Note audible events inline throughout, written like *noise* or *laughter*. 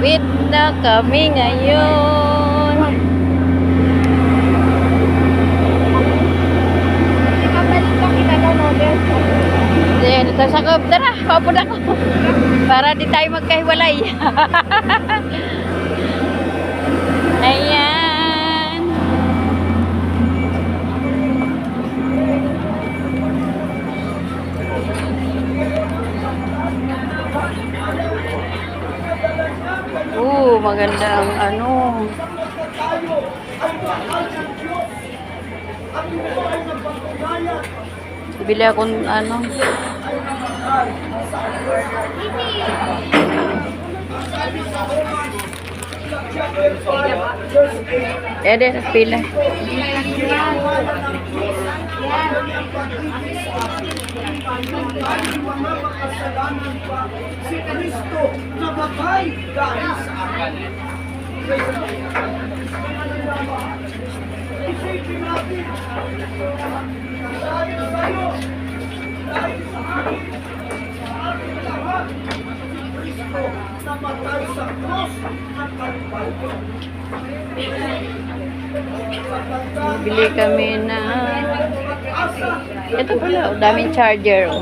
Tatawid na kami ngayon. Ayan, ito sa koob. Tara, paupo na ko. Para di tayo magkahiwalay. *laughs* Ayan. Oo, maganda ang ano. Bili akong ano. Eh, de, pila. Si Kristo namatay dahil sa akin. Isipin natin, dahil sa'yo, dahil sa akin, sa ating lahat, si Kristo namatay sa cross at Kalbaryo. Bili kami na... Ito pala, oh, daming charger.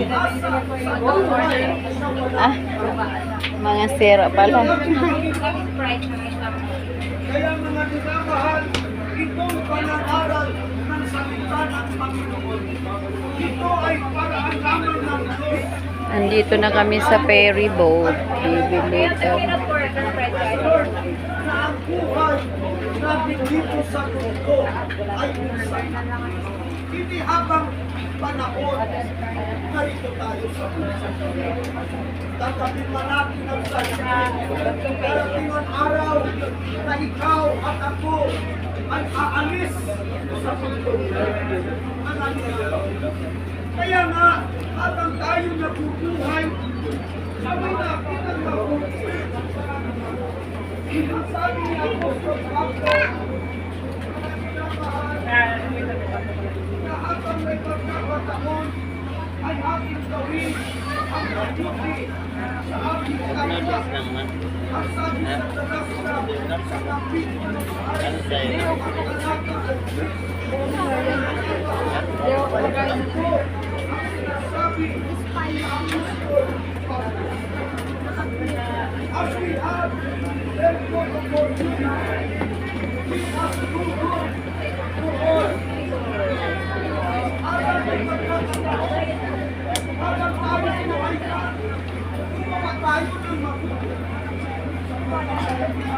Ah, mga sira pala. Kaya mga dinamahal, itong pananaral ng salita ng Panginoon. Ito ay paraan lamang ng Diyos Andito na kami sa ferry boat. Bibili kami. na ang buhay na dito sa mundo ay minsan. Hindi habang panahon narito tayo sa mundo. Tatapin man natin ang salita. Darating ang araw na ikaw at ako ay aalis sa mundo. Ang Kaya nga, habang tayo nabubuhay, sabay natin ang mabuti. Sabi ni Apostol Pablo, na habang may pagkakataon ay aking gawin ang mabuti sa aking kapwa. Ang sabi sa dalas sa kapit As we have therefore opportunity, we must do good to all. Habang may pagkakataon, habang tayo buhay pa, gumawa tayo ng mabuti. Sapagkat ang araw na tayo gusto natin gumawa ng mabuti. Sa sunod, anak ng Panginoon, maraming naman, dahil yung sinasabi ni Kristo, Excuse me. Sa pagkakataon ng gabi, na wala ng tao,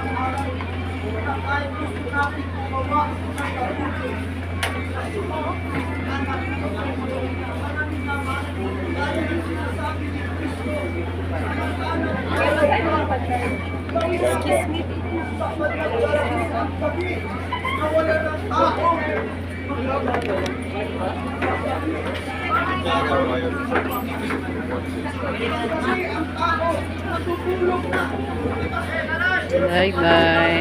Kasi ang tao natutulog na. Bye-bye.